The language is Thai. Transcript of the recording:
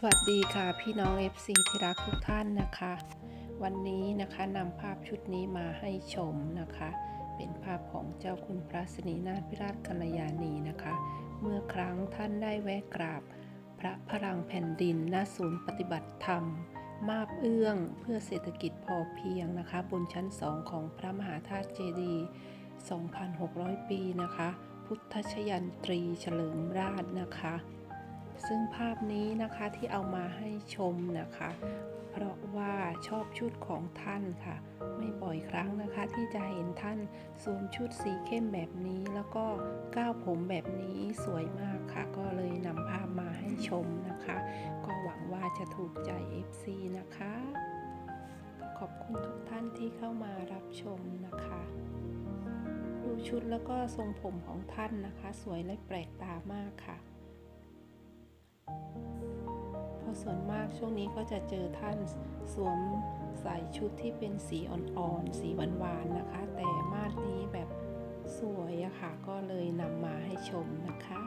สวัสดีค่ะพี่น้อง FC ที่รักทุกท่านนะคะ วันนี้นะคะนำภาพชุดนี้มาให้ชมนะคะ เป็นภาพของเจ้าคุณพระศนีนาถวิราชกัลยาณีนะคะ เมื่อครั้งท่านได้แวะกราบ พระพลังแผ่นดินณศูนย์ปฏิบัติธรรม มาบเอื้องเพื่อเศรษฐกิจพอเพียงนะคะ บนชั้นสองของพระมหาธาตุเจดีย์2,600 ปีนะคะ พุทธชยันตรีเฉลิมราชนะคะ ซึ่งภาพนี้นะคะที่เอามาให้ชมนะคะ เพราะว่าชอบชุดของท่านค่ะ ไม่บ่อยครั้งนะคะที่จะเห็นท่านสวมชุดสีเข้มแบบนี้แล้วก็ก้าวผมแบบนี้สวยมากค่ะ ก็เลยนำภาพมาให้ชมนะคะ ก็หวังว่าจะถูกใจ FC นะคะ ขอบคุณทุกท่านที่เข้ามารับชมนะคะดูชุดแล้วก็ทรงผมของท่านนะคะ สวยและแปลกตามากค่ะ ราะส่วนมากช่วงนี้ก็จะเจอท่านสวมใส่ชุดที่เป็นสีอ่อนๆ สีหวานๆนะคะ แต่มาดนี้แบบสวยอะค่ะ ก็เลยนำมาให้ชมนะคะ